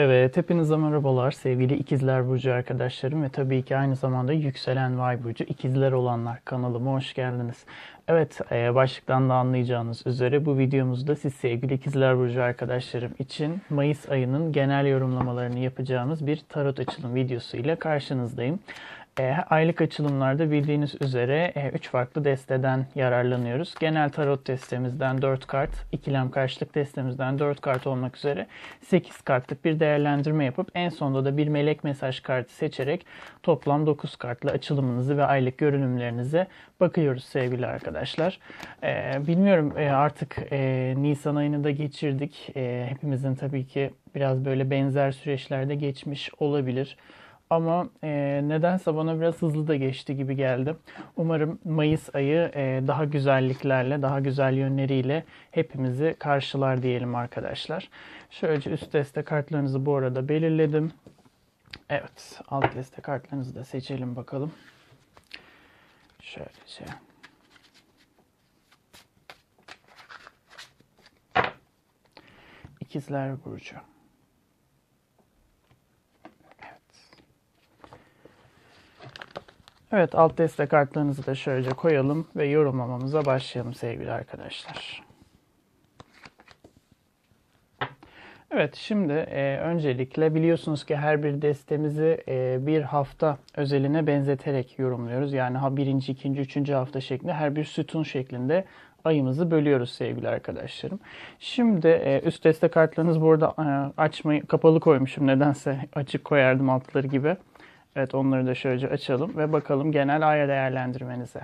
Evet, hepinize merhabalar sevgili İkizler Burcu arkadaşlarım ve tabii ki aynı zamanda Yükselen Vay Burcu İkizler olanlar kanalıma hoş geldiniz. Evet, e, başlıktan da anlayacağınız üzere bu videomuzda siz sevgili İkizler Burcu arkadaşlarım için Mayıs ayının genel yorumlamalarını yapacağımız bir tarot açılım videosu ile karşınızdayım. E, aylık açılımlarda bildiğiniz üzere 3 e, farklı desteden yararlanıyoruz. Genel tarot destemizden 4 kart, ikilem karşılık destemizden 4 kart olmak üzere 8 kartlık bir değerlendirme yapıp en sonunda da bir melek mesaj kartı seçerek toplam 9 kartla açılımınızı ve aylık görünümlerinize bakıyoruz sevgili arkadaşlar. E, bilmiyorum artık Nisan ayını da geçirdik. Hepimizin tabii ki biraz böyle benzer süreçlerde geçmiş olabilir. Ama e, nedense bana biraz hızlı da geçti gibi geldi. Umarım Mayıs ayı e, daha güzelliklerle, daha güzel yönleriyle hepimizi karşılar diyelim arkadaşlar. Şöylece üst deste kartlarınızı bu arada belirledim. Evet, alt deste kartlarınızı da seçelim bakalım. Şöylece. İkizler Burcu. Evet alt destek kartlarınızı da şöylece koyalım ve yorumlamamıza başlayalım sevgili arkadaşlar. Evet şimdi e, öncelikle biliyorsunuz ki her bir destemizi e, bir hafta özeline benzeterek yorumluyoruz. Yani ha birinci, ikinci, üçüncü hafta şeklinde her bir sütun şeklinde ayımızı bölüyoruz sevgili arkadaşlarım. Şimdi e, üst deste kartlarınız burada e, açmayı kapalı koymuşum nedense açık koyardım altları gibi. Evet onları da şöyle açalım ve bakalım genel aya değerlendirmenize.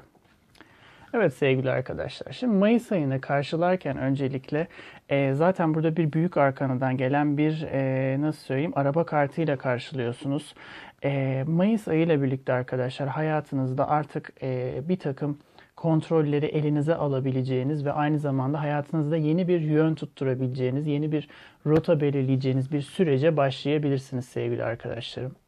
Evet sevgili arkadaşlar. Şimdi Mayıs ayını karşılarken öncelikle e, zaten burada bir büyük arkanadan gelen bir e, nasıl söyleyeyim araba kartıyla karşılıyorsunuz. E, Mayıs ayı ile birlikte arkadaşlar hayatınızda artık e, bir takım kontrolleri elinize alabileceğiniz ve aynı zamanda hayatınızda yeni bir yön tutturabileceğiniz, yeni bir rota belirleyeceğiniz bir sürece başlayabilirsiniz sevgili arkadaşlarım.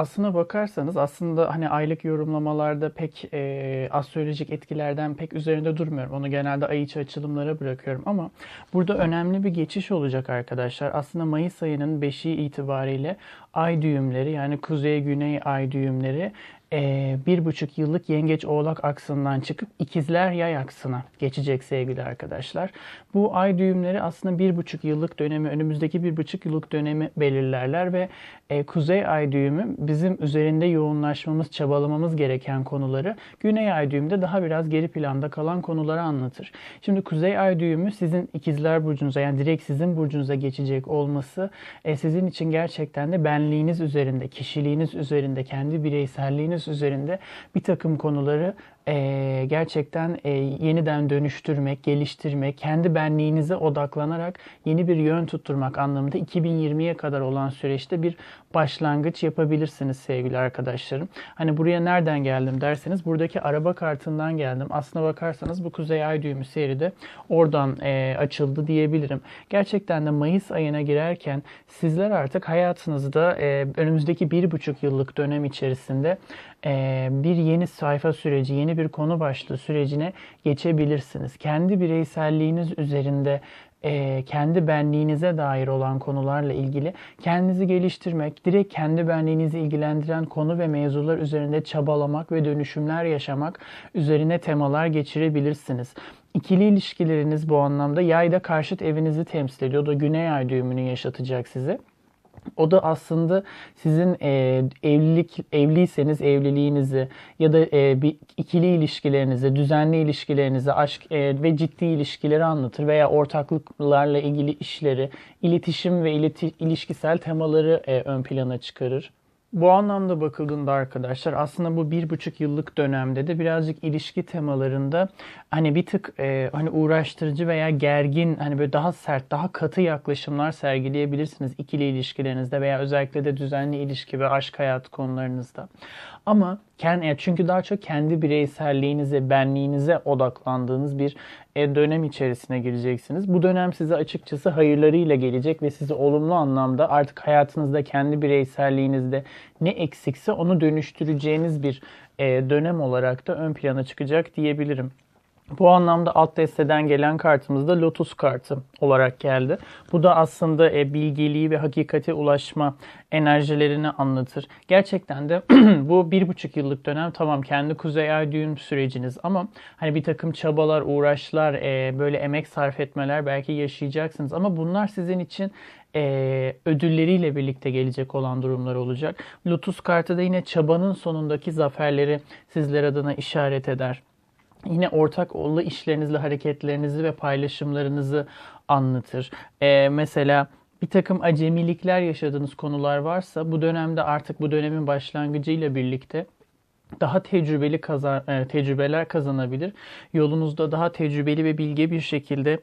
Aslına bakarsanız aslında hani aylık yorumlamalarda pek e, astrolojik etkilerden pek üzerinde durmuyorum. Onu genelde ay içi açılımlara bırakıyorum ama burada önemli bir geçiş olacak arkadaşlar. Aslında Mayıs ayının 5'i itibariyle ay düğümleri yani kuzey güney ay düğümleri e, bir buçuk yıllık yengeç oğlak aksından çıkıp ikizler yay aksına geçecek sevgili arkadaşlar. Bu ay düğümleri aslında bir buçuk yıllık dönemi önümüzdeki bir buçuk yıllık dönemi belirlerler ve e, kuzey ay düğümü bizim üzerinde yoğunlaşmamız çabalamamız gereken konuları güney ay düğümde daha biraz geri planda kalan konuları anlatır. Şimdi kuzey ay düğümü sizin ikizler burcunuza yani direkt sizin burcunuza geçecek olması e, sizin için gerçekten de benliğiniz üzerinde, kişiliğiniz üzerinde, kendi bireyselliğiniz üzerinde bir takım konuları e, gerçekten e, yeniden dönüştürmek, geliştirmek, kendi benliğinize odaklanarak yeni bir yön tutturmak anlamında 2020'ye kadar olan süreçte bir başlangıç yapabilirsiniz sevgili arkadaşlarım. Hani buraya nereden geldim derseniz buradaki araba kartından geldim. Aslına bakarsanız bu Kuzey Ay düğümü seride oradan e, açıldı diyebilirim. Gerçekten de Mayıs ayına girerken sizler artık hayatınızda e, önümüzdeki bir buçuk yıllık dönem içerisinde e, bir yeni sayfa süreci, yeni bir konu başlığı sürecine geçebilirsiniz. Kendi bireyselliğiniz üzerinde e, kendi benliğinize dair olan konularla ilgili kendinizi geliştirmek, direkt kendi benliğinizi ilgilendiren konu ve mevzular üzerinde çabalamak ve dönüşümler yaşamak üzerine temalar geçirebilirsiniz. İkili ilişkileriniz bu anlamda yayda karşıt evinizi temsil ediyor. O da güney ay düğümünü yaşatacak size. O da aslında sizin e, evlilik evliyseniz evliliğinizi ya da e, bir ikili ilişkilerinizi, düzenli ilişkilerinizi, aşk e, ve ciddi ilişkileri anlatır veya ortaklıklarla ilgili işleri, iletişim ve ileti, ilişkisel temaları e, ön plana çıkarır. Bu anlamda bakıldığında arkadaşlar aslında bu bir buçuk yıllık dönemde de birazcık ilişki temalarında hani bir tık e, hani uğraştırıcı veya gergin hani böyle daha sert daha katı yaklaşımlar sergileyebilirsiniz ikili ilişkilerinizde veya özellikle de düzenli ilişki ve aşk hayat konularınızda. Ama kendi, çünkü daha çok kendi bireyselliğinize, benliğinize odaklandığınız bir e, dönem içerisine gireceksiniz. Bu dönem size açıkçası hayırlarıyla gelecek ve sizi olumlu anlamda artık hayatınızda kendi bireyselliğinizde ne eksikse onu dönüştüreceğiniz bir e, dönem olarak da ön plana çıkacak diyebilirim. Bu anlamda alt desteden gelen kartımız da Lotus kartı olarak geldi. Bu da aslında e, bilgeliği ve hakikate ulaşma enerjilerini anlatır. Gerçekten de bu bir buçuk yıllık dönem tamam kendi kuzey ay düğüm süreciniz ama hani bir takım çabalar, uğraşlar, e, böyle emek sarf etmeler belki yaşayacaksınız ama bunlar sizin için e, ödülleriyle birlikte gelecek olan durumlar olacak. Lotus kartı da yine çabanın sonundaki zaferleri sizler adına işaret eder yine ortak ollu işlerinizle hareketlerinizi ve paylaşımlarınızı anlatır. Ee, mesela bir takım acemilikler yaşadığınız konular varsa bu dönemde artık bu dönemin başlangıcıyla birlikte daha tecrübeli kazan, e, tecrübeler kazanabilir. Yolunuzda daha tecrübeli ve bilge bir şekilde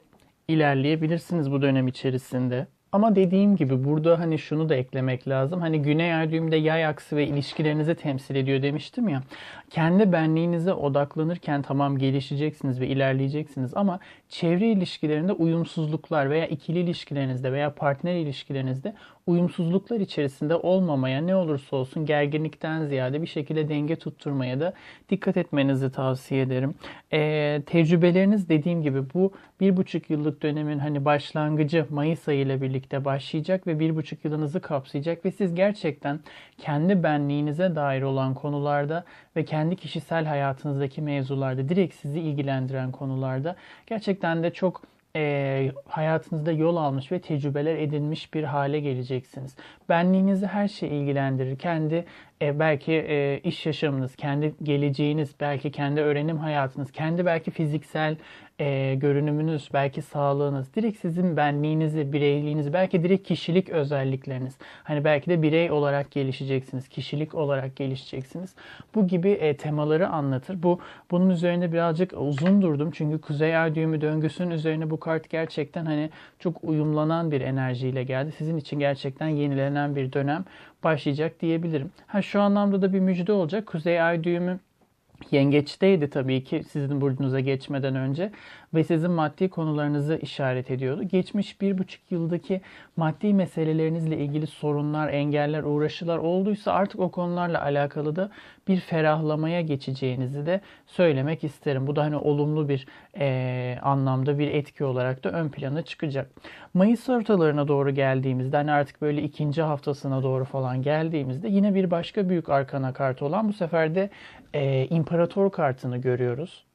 ilerleyebilirsiniz bu dönem içerisinde. Ama dediğim gibi burada hani şunu da eklemek lazım. Hani güney ay düğümde yay aksı ve ilişkilerinizi temsil ediyor demiştim ya. Kendi benliğinize odaklanırken tamam gelişeceksiniz ve ilerleyeceksiniz ama çevre ilişkilerinde uyumsuzluklar veya ikili ilişkilerinizde veya partner ilişkilerinizde uyumsuzluklar içerisinde olmamaya ne olursa olsun gerginlikten ziyade bir şekilde denge tutturmaya da dikkat etmenizi tavsiye ederim. Ee, tecrübeleriniz dediğim gibi bu bir buçuk yıllık dönemin hani başlangıcı Mayıs ayı ile birlikte başlayacak ve bir buçuk yılınızı kapsayacak ve siz gerçekten kendi benliğinize dair olan konularda ve kendi kişisel hayatınızdaki mevzularda direkt sizi ilgilendiren konularda gerçekten de çok e, hayatınızda yol almış ve tecrübeler edinmiş bir hale geleceksiniz. Benliğinizi her şey ilgilendirir. Kendi e, belki e, iş yaşamınız, kendi geleceğiniz, belki kendi öğrenim hayatınız, kendi belki fiziksel e, görünümünüz, belki sağlığınız, direkt sizin benliğinizi, bireyliğinizi, belki direkt kişilik özellikleriniz. Hani belki de birey olarak gelişeceksiniz, kişilik olarak gelişeceksiniz. Bu gibi e, temaları anlatır. Bu bunun üzerinde birazcık uzun durdum çünkü Kuzey Ay düğümü döngüsünün üzerine bu kart gerçekten hani çok uyumlanan bir enerjiyle geldi. Sizin için gerçekten yenilenen bir dönem başlayacak diyebilirim. Ha şu anlamda da bir müjde olacak. Kuzey Ay düğümü Yengeçteydi tabii ki sizin burcunuza geçmeden önce ve sizin maddi konularınızı işaret ediyordu. Geçmiş bir buçuk yıldaki maddi meselelerinizle ilgili sorunlar, engeller, uğraşılar olduysa artık o konularla alakalı da bir ferahlamaya geçeceğinizi de söylemek isterim. Bu da hani olumlu bir e, anlamda bir etki olarak da ön plana çıkacak. Mayıs ortalarına doğru geldiğimizde hani artık böyle ikinci haftasına doğru falan geldiğimizde yine bir başka büyük arkana kartı olan bu sefer de e, imparator kartını görüyoruz.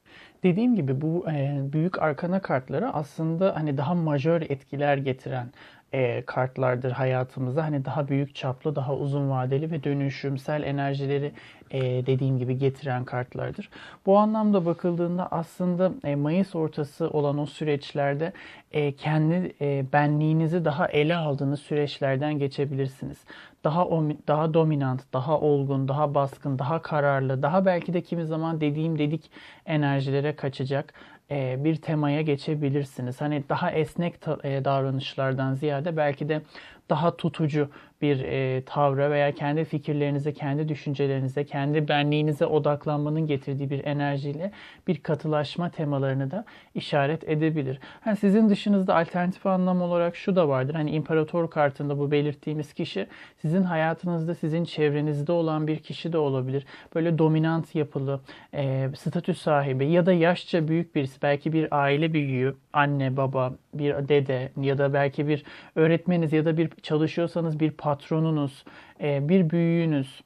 Dediğim gibi bu e, büyük arkana kartları aslında hani daha majör etkiler getiren e, kartlardır hayatımıza. Hani daha büyük çaplı, daha uzun vadeli ve dönüşümsel enerjileri e, dediğim gibi getiren kartlardır. Bu anlamda bakıldığında aslında e, Mayıs ortası olan o süreçlerde e, kendi e, benliğinizi daha ele aldığınız süreçlerden geçebilirsiniz. Daha daha dominant, daha olgun, daha baskın, daha kararlı, daha belki de kimi zaman dediğim dedik enerjilere kaçacak e, bir temaya geçebilirsiniz. Hani daha esnek e, davranışlardan ziyade belki de daha tutucu bir e, tavra veya kendi fikirlerinize, kendi düşüncelerinize, kendi benliğinize odaklanmanın getirdiği bir enerjiyle bir katılaşma temalarını da işaret edebilir. Hani sizin dışınızda alternatif anlam olarak şu da vardır. Hani imparator kartında bu belirttiğimiz kişi sizin hayatınızda, sizin çevrenizde olan bir kişi de olabilir. Böyle dominant yapılı, e, statü sahibi ya da yaşça büyük birisi, belki bir aile büyüğü, anne, baba, bir dede ya da belki bir öğretmeniz ya da bir çalışıyorsanız bir patronunuz, e, bir büyüğünüz,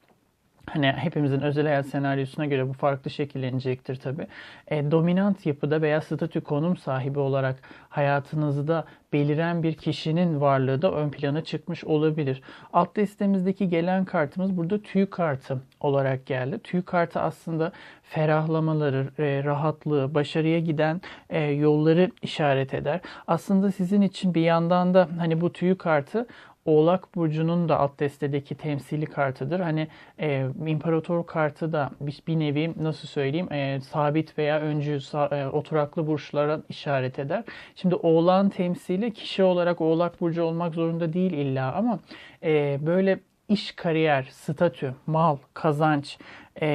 Hani hepimizin özel hayat senaryosuna göre bu farklı şekillenecektir tabi. E, dominant yapıda veya statü konum sahibi olarak hayatınızda beliren bir kişinin varlığı da ön plana çıkmış olabilir. Alt destemizdeki gelen kartımız burada tüy kartı olarak geldi. Tüy kartı aslında ferahlamaları, e, rahatlığı, başarıya giden e, yolları işaret eder. Aslında sizin için bir yandan da hani bu tüy kartı Oğlak Burcu'nun da alt destedeki temsili kartıdır. Hani e, imparator kartı da bir, bir nevi nasıl söyleyeyim e, sabit veya öncü e, oturaklı burçlara işaret eder. Şimdi oğlan temsili kişi olarak Oğlak Burcu olmak zorunda değil illa ama e, böyle iş, kariyer, statü, mal, kazanç e,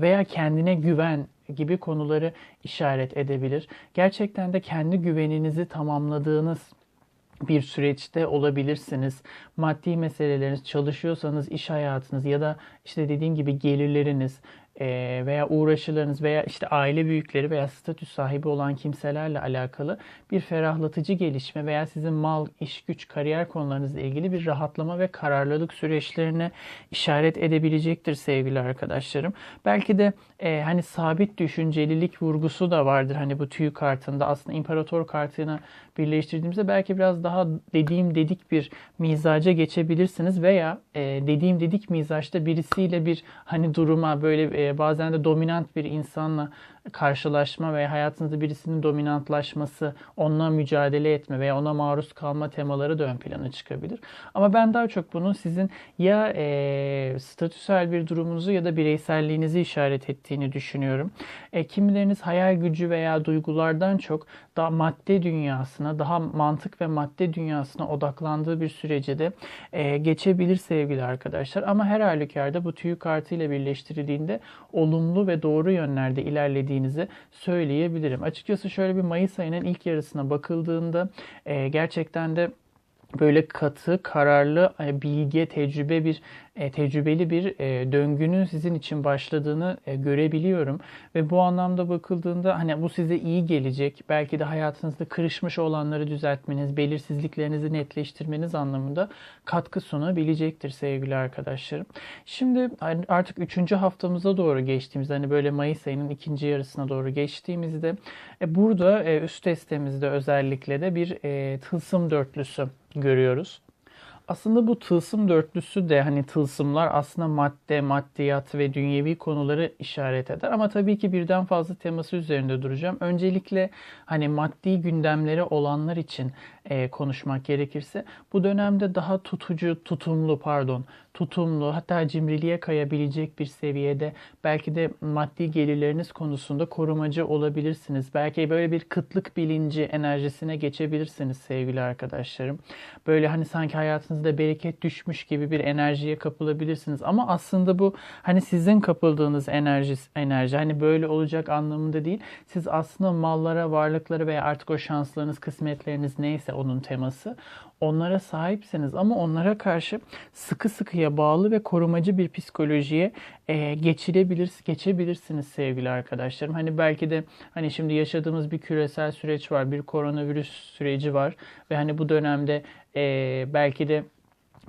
veya kendine güven gibi konuları işaret edebilir. Gerçekten de kendi güveninizi tamamladığınız bir süreçte olabilirsiniz. Maddi meseleleriniz, çalışıyorsanız iş hayatınız ya da işte dediğim gibi gelirleriniz, e, veya uğraşılarınız veya işte aile büyükleri veya statü sahibi olan kimselerle alakalı bir ferahlatıcı gelişme veya sizin mal, iş, güç, kariyer konularınızla ilgili bir rahatlama ve kararlılık süreçlerine işaret edebilecektir sevgili arkadaşlarım. Belki de e, hani sabit düşüncelilik vurgusu da vardır hani bu tüy kartında. Aslında imparator kartına birleştirdiğimizde belki biraz daha dediğim dedik bir mizaca geçebilirsiniz veya e, dediğim dedik mizaçta birisiyle bir hani duruma böyle e, bazen de dominant bir insanla karşılaşma veya hayatınızda birisinin dominantlaşması, onunla mücadele etme veya ona maruz kalma temaları da ön plana çıkabilir. Ama ben daha çok bunun sizin ya e, statüsel bir durumunuzu ya da bireyselliğinizi işaret ettiğini düşünüyorum. E, kimileriniz hayal gücü veya duygulardan çok daha madde dünyasına, daha mantık ve madde dünyasına odaklandığı bir sürece de e, geçebilir sevgili arkadaşlar. Ama her halükarda bu tüy kartı ile birleştirildiğinde olumlu ve doğru yönlerde ilerlediğinizi söyleyebilirim. Açıkçası şöyle bir Mayıs ayının ilk yarısına bakıldığında e, gerçekten de böyle katı, kararlı, e, bilge, tecrübe bir e, tecrübeli bir e, döngünün sizin için başladığını görebiliyorum ve bu anlamda bakıldığında hani bu size iyi gelecek. Belki de hayatınızda kırışmış olanları düzeltmeniz, belirsizliklerinizi netleştirmeniz anlamında katkı sunabilecektir sevgili arkadaşlarım. Şimdi artık üçüncü haftamıza doğru geçtiğimizde hani böyle Mayıs ayının ikinci yarısına doğru geçtiğimizde burada üst testemizde özellikle de bir tılsım dörtlüsü görüyoruz. Aslında bu tılsım dörtlüsü de hani tılsımlar aslında madde, maddiyat ve dünyevi konuları işaret eder. Ama tabii ki birden fazla teması üzerinde duracağım. Öncelikle hani maddi gündemleri olanlar için e, konuşmak gerekirse bu dönemde daha tutucu, tutumlu pardon, tutumlu hatta cimriliğe kayabilecek bir seviyede belki de maddi gelirleriniz konusunda korumacı olabilirsiniz. Belki böyle bir kıtlık bilinci enerjisine geçebilirsiniz sevgili arkadaşlarım. Böyle hani sanki hayatınızda bereket düşmüş gibi bir enerjiye kapılabilirsiniz. Ama aslında bu hani sizin kapıldığınız enerji, enerji hani böyle olacak anlamında değil. Siz aslında mallara, varlıklara veya artık o şanslarınız, kısmetleriniz neyse onun teması. Onlara sahipseniz ama onlara karşı sıkı sıkıya bağlı ve korumacı bir psikolojiye e, geçirebilir, geçebilirsiniz sevgili arkadaşlarım. Hani belki de hani şimdi yaşadığımız bir küresel süreç var, bir koronavirüs süreci var ve hani bu dönemde e, belki de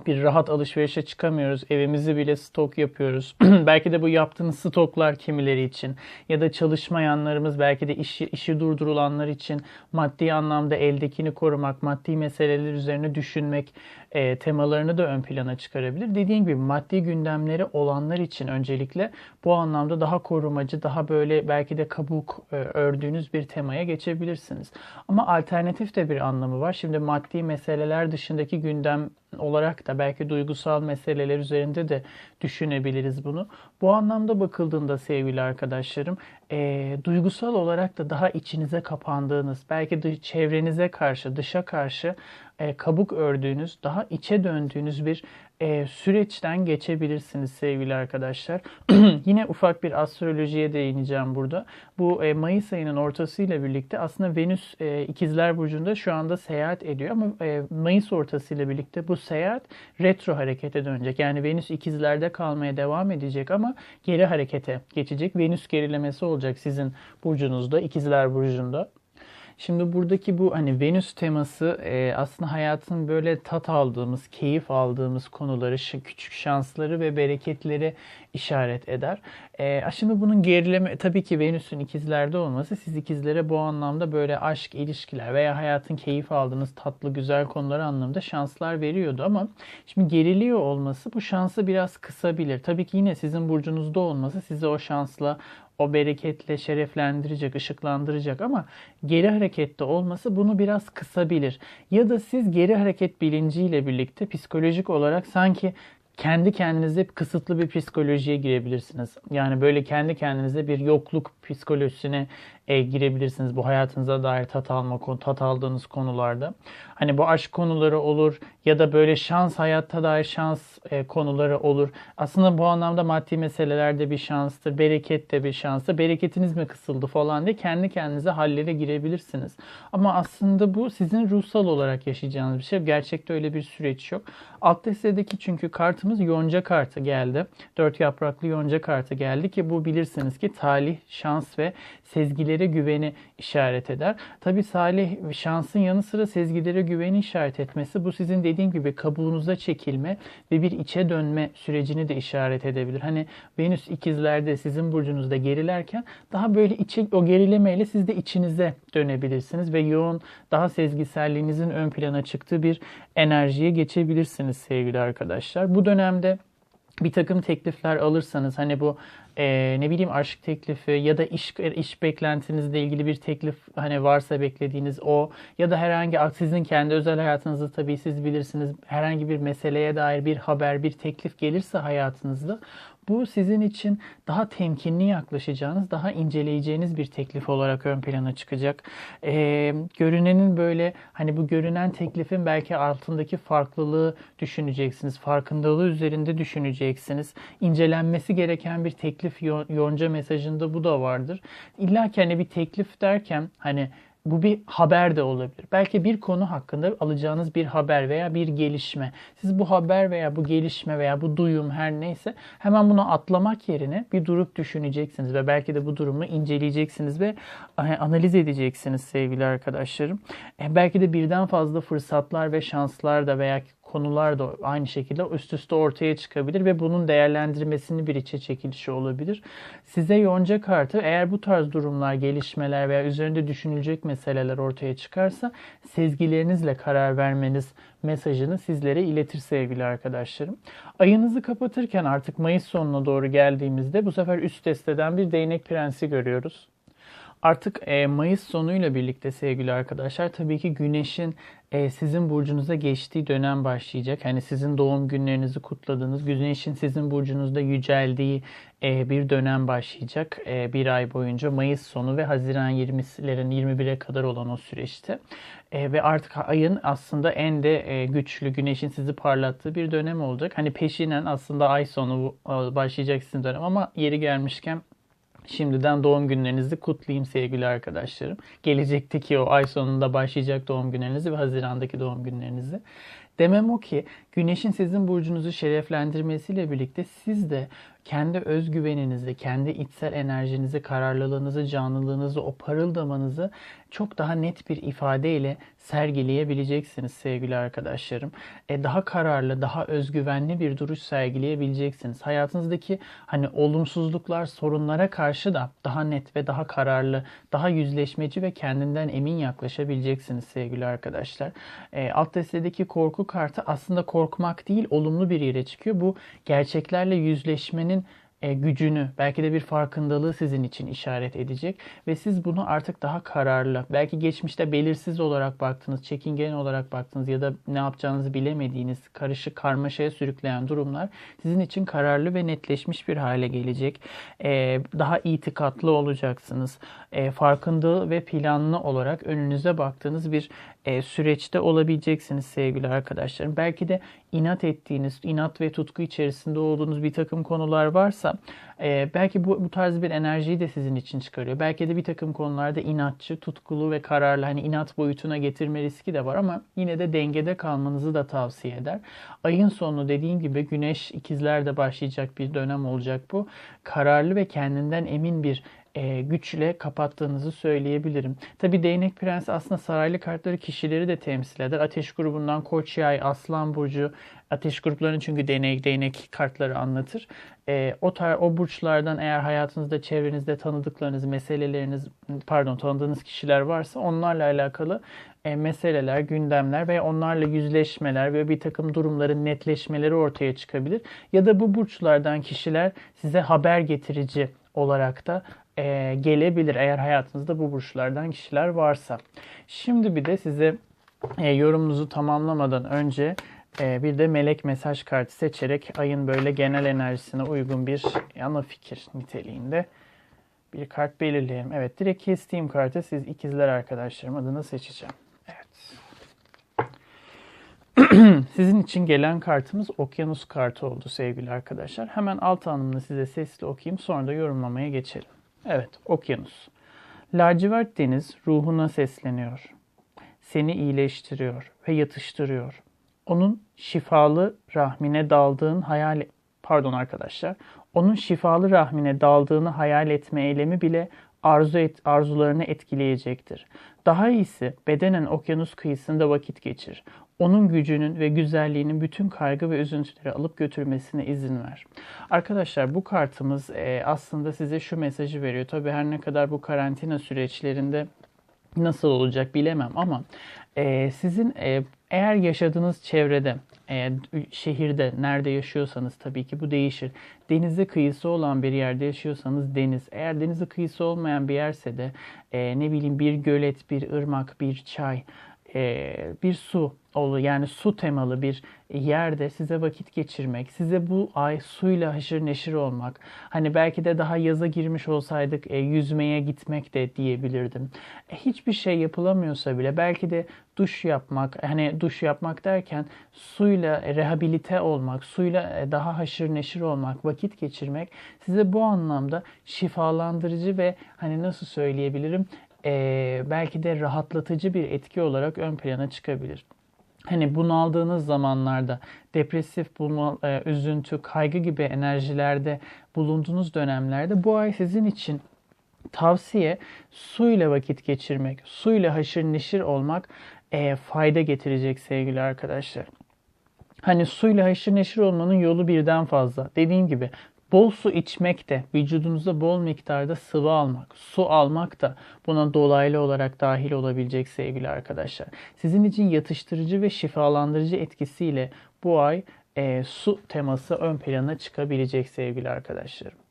bir rahat alışverişe çıkamıyoruz. Evimizi bile stok yapıyoruz. belki de bu yaptığınız stoklar kimileri için ya da çalışmayanlarımız belki de işi, işi durdurulanlar için maddi anlamda eldekini korumak, maddi meseleler üzerine düşünmek e, temalarını da ön plana çıkarabilir. Dediğim gibi maddi gündemleri olanlar için öncelikle bu anlamda daha korumacı, daha böyle belki de kabuk e, ördüğünüz bir temaya geçebilirsiniz. Ama alternatif de bir anlamı var. Şimdi maddi meseleler dışındaki gündem olarak da belki duygusal meseleler üzerinde de düşünebiliriz bunu. Bu anlamda bakıldığında sevgili arkadaşlarım e, duygusal olarak da daha içinize kapandığınız, belki de çevrenize karşı, dışa karşı e, kabuk ördüğünüz, daha içe döndüğünüz bir e, süreçten geçebilirsiniz sevgili arkadaşlar. Yine ufak bir astrolojiye değineceğim burada. Bu e, Mayıs ayının ortasıyla birlikte aslında Venüs e, İkizler Burcu'nda şu anda seyahat ediyor ama e, Mayıs ortasıyla birlikte bu seyahat retro harekete dönecek. Yani Venüs İkizler'de kalmaya devam edecek ama geri harekete geçecek. Venüs gerilemesi olacak sizin burcunuzda, İkizler Burcu'nda. Şimdi buradaki bu hani Venüs teması e, aslında hayatın böyle tat aldığımız, keyif aldığımız konuları, küçük şansları ve bereketleri işaret eder. E, şimdi bunun gerileme tabii ki Venüs'ün ikizlerde olması siz ikizlere bu anlamda böyle aşk, ilişkiler veya hayatın keyif aldığınız tatlı, güzel konuları anlamında şanslar veriyordu ama şimdi geriliyor olması bu şansı biraz kısabilir. Tabii ki yine sizin burcunuzda olması sizi o şansla o bereketle şereflendirecek, ışıklandıracak ama geri harekette olması bunu biraz kısabilir. Ya da siz geri hareket bilinciyle birlikte psikolojik olarak sanki kendi kendinize kısıtlı bir psikolojiye girebilirsiniz. Yani böyle kendi kendinize bir yokluk psikolojisine e, girebilirsiniz. Bu hayatınıza dair tat alma, tat aldığınız konularda. Hani bu aşk konuları olur ya da böyle şans, hayatta dair şans e, konuları olur. Aslında bu anlamda maddi meselelerde bir şanstır, bereket de bir şanstır. Bereketiniz mi kısıldı falan diye kendi kendinize hallere girebilirsiniz. Ama aslında bu sizin ruhsal olarak yaşayacağınız bir şey. Gerçekte öyle bir süreç yok. Alt destedeki çünkü kartımız yonca kartı geldi. Dört yapraklı yonca kartı geldi ki bu bilirsiniz ki talih, şans ve sezgilere güveni işaret eder. Tabi salih şansın yanı sıra sezgilere güveni işaret etmesi bu sizin dediğim gibi kabuğunuza çekilme ve bir içe dönme sürecini de işaret edebilir. Hani Venüs ikizlerde sizin burcunuzda gerilerken daha böyle içe o gerilemeyle siz de içinize dönebilirsiniz ve yoğun daha sezgiselliğinizin ön plana çıktığı bir enerjiye geçebilirsiniz sevgili arkadaşlar. Bu dönemde bir takım teklifler alırsanız hani bu e, ne bileyim aşk teklifi ya da iş iş beklentinizle ilgili bir teklif hani varsa beklediğiniz o ya da herhangi sizin kendi özel hayatınızda tabii siz bilirsiniz herhangi bir meseleye dair bir haber bir teklif gelirse hayatınızda bu sizin için daha temkinli yaklaşacağınız, daha inceleyeceğiniz bir teklif olarak ön plana çıkacak. Ee, görünenin böyle hani bu görünen teklifin belki altındaki farklılığı düşüneceksiniz. Farkındalığı üzerinde düşüneceksiniz. İncelenmesi gereken bir teklif yonca mesajında bu da vardır. İlla ki hani bir teklif derken hani bu bir haber de olabilir. Belki bir konu hakkında alacağınız bir haber veya bir gelişme. Siz bu haber veya bu gelişme veya bu duyum her neyse hemen bunu atlamak yerine bir durup düşüneceksiniz ve belki de bu durumu inceleyeceksiniz ve e, analiz edeceksiniz sevgili arkadaşlarım. E, belki de birden fazla fırsatlar ve şanslar da veya konular da aynı şekilde üst üste ortaya çıkabilir ve bunun değerlendirmesini bir içe çekilişi olabilir. Size yonca kartı eğer bu tarz durumlar, gelişmeler veya üzerinde düşünülecek meseleler ortaya çıkarsa sezgilerinizle karar vermeniz mesajını sizlere iletir sevgili arkadaşlarım. Ayınızı kapatırken artık Mayıs sonuna doğru geldiğimizde bu sefer üst desteden bir değnek prensi görüyoruz. Artık e, Mayıs sonuyla birlikte sevgili arkadaşlar tabii ki Güneş'in e, sizin burcunuza geçtiği dönem başlayacak. Hani sizin doğum günlerinizi kutladığınız, Güneş'in sizin burcunuzda yüceldiği e, bir dönem başlayacak. E, bir ay boyunca Mayıs sonu ve Haziran 20'lerin 21'e kadar olan o süreçte. E, ve artık ayın aslında en de e, güçlü Güneş'in sizi parlattığı bir dönem olacak. Hani peşinen aslında ay sonu e, başlayacak sizin dönem ama yeri gelmişken Şimdiden doğum günlerinizi kutlayayım sevgili arkadaşlarım. Gelecekteki o ay sonunda başlayacak doğum günlerinizi ve Haziran'daki doğum günlerinizi. Demem o ki güneşin sizin burcunuzu şereflendirmesiyle birlikte siz de kendi özgüveninizi, kendi içsel enerjinizi, kararlılığınızı, canlılığınızı, o parıldamanızı çok daha net bir ifadeyle sergileyebileceksiniz sevgili arkadaşlarım. E, daha kararlı, daha özgüvenli bir duruş sergileyebileceksiniz. Hayatınızdaki hani olumsuzluklar, sorunlara karşı da daha net ve daha kararlı, daha yüzleşmeci ve kendinden emin yaklaşabileceksiniz sevgili arkadaşlar. E, alt destedeki korku kartı aslında korkmak değil, olumlu bir yere çıkıyor. Bu gerçeklerle yüzleşmenin e, gücünü, belki de bir farkındalığı sizin için işaret edecek ve siz bunu artık daha kararlı, belki geçmişte belirsiz olarak baktınız, çekingen olarak baktınız ya da ne yapacağınızı bilemediğiniz, karışık karmaşaya sürükleyen durumlar sizin için kararlı ve netleşmiş bir hale gelecek. E, daha itikatlı olacaksınız. E, farkında ve planlı olarak önünüze baktığınız bir e, süreçte olabileceksiniz sevgili arkadaşlarım. Belki de inat ettiğiniz, inat ve tutku içerisinde olduğunuz bir takım konular varsa e, belki bu, bu tarz bir enerjiyi de sizin için çıkarıyor. Belki de bir takım konularda inatçı, tutkulu ve kararlı hani inat boyutuna getirme riski de var ama yine de dengede kalmanızı da tavsiye eder. Ayın sonu dediğim gibi güneş ikizlerde başlayacak bir dönem olacak bu. Kararlı ve kendinden emin bir e, güçle kapattığınızı söyleyebilirim. Tabi değnek prens aslında saraylı kartları kişileri de temsil eder. Ateş grubundan koç yay, aslan burcu, ateş gruplarının çünkü değnek değnek kartları anlatır. E, o tar o burçlardan eğer hayatınızda çevrenizde tanıdıklarınız, meseleleriniz pardon tanıdığınız kişiler varsa onlarla alakalı e, meseleler, gündemler ve onlarla yüzleşmeler ve bir takım durumların netleşmeleri ortaya çıkabilir. Ya da bu burçlardan kişiler size haber getirici olarak da e, gelebilir eğer hayatınızda bu burçlardan kişiler varsa. Şimdi bir de size e, yorumunuzu tamamlamadan önce e, bir de melek mesaj kartı seçerek ayın böyle genel enerjisine uygun bir ana fikir niteliğinde Bir kart belirleyelim. Evet direkt kestiğim kartı siz ikizler arkadaşlarım adına seçeceğim. Evet. Sizin için gelen kartımız okyanus kartı oldu sevgili arkadaşlar. Hemen alt anlamını size sesli okuyayım sonra da yorumlamaya geçelim. Evet okyanus. Lacivert deniz ruhuna sesleniyor. Seni iyileştiriyor ve yatıştırıyor. Onun şifalı rahmine daldığın hayal pardon arkadaşlar. Onun şifalı rahmine daldığını hayal etme eylemi bile arzu et, arzularını etkileyecektir. Daha iyisi bedenen okyanus kıyısında vakit geçir. Onun gücünün ve güzelliğinin bütün kaygı ve üzüntüleri alıp götürmesine izin ver. Arkadaşlar bu kartımız e, aslında size şu mesajı veriyor. Tabii her ne kadar bu karantina süreçlerinde nasıl olacak bilemem ama e, sizin e, eğer yaşadığınız çevrede, e, şehirde nerede yaşıyorsanız tabii ki bu değişir. Denize kıyısı olan bir yerde yaşıyorsanız deniz. Eğer denize kıyısı olmayan bir yerse de e, ne bileyim bir gölet, bir ırmak, bir çay, e, bir su olur yani su temalı bir yerde size vakit geçirmek, size bu ay suyla haşır neşir olmak, hani belki de daha yaza girmiş olsaydık e, yüzmeye gitmek de diyebilirdim. E, hiçbir şey yapılamıyorsa bile belki de duş yapmak, hani duş yapmak derken suyla rehabilite olmak, suyla e, daha haşır neşir olmak, vakit geçirmek size bu anlamda şifalandırıcı ve hani nasıl söyleyebilirim e, belki de rahatlatıcı bir etki olarak ön plana çıkabilir. Hani bunaldığınız zamanlarda depresif, e, üzüntü, kaygı gibi enerjilerde bulunduğunuz dönemlerde bu ay sizin için tavsiye suyla vakit geçirmek, suyla haşır neşir olmak e, fayda getirecek sevgili arkadaşlar. Hani suyla haşır neşir olmanın yolu birden fazla. Dediğim gibi Bol su içmek de, vücudunuza bol miktarda sıvı almak, su almak da buna dolaylı olarak dahil olabilecek sevgili arkadaşlar. Sizin için yatıştırıcı ve şifalandırıcı etkisiyle bu ay e, su teması ön plana çıkabilecek sevgili arkadaşlarım.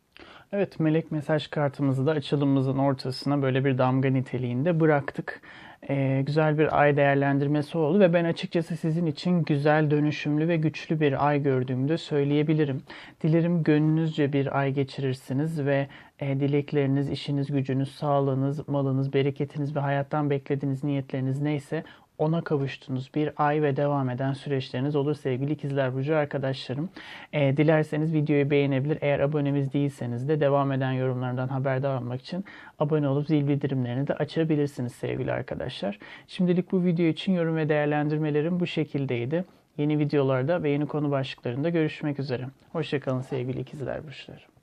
Evet melek mesaj kartımızı da açılımımızın ortasına böyle bir damga niteliğinde bıraktık e, güzel bir ay değerlendirmesi oldu ve ben açıkçası sizin için güzel, dönüşümlü ve güçlü bir ay gördüğümü de söyleyebilirim. Dilerim gönlünüzce bir ay geçirirsiniz ve e, dilekleriniz, işiniz, gücünüz, sağlığınız, malınız, bereketiniz ve hayattan beklediğiniz niyetleriniz neyse ona kavuştunuz bir ay ve devam eden süreçleriniz olur sevgili ikizler burcu arkadaşlarım. E, dilerseniz videoyu beğenebilir. Eğer abonemiz değilseniz de devam eden yorumlardan haberdar olmak için abone olup zil bildirimlerini de açabilirsiniz sevgili arkadaşlar. Şimdilik bu video için yorum ve değerlendirmelerim bu şekildeydi. Yeni videolarda ve yeni konu başlıklarında görüşmek üzere. Hoşçakalın sevgili ikizler burçları.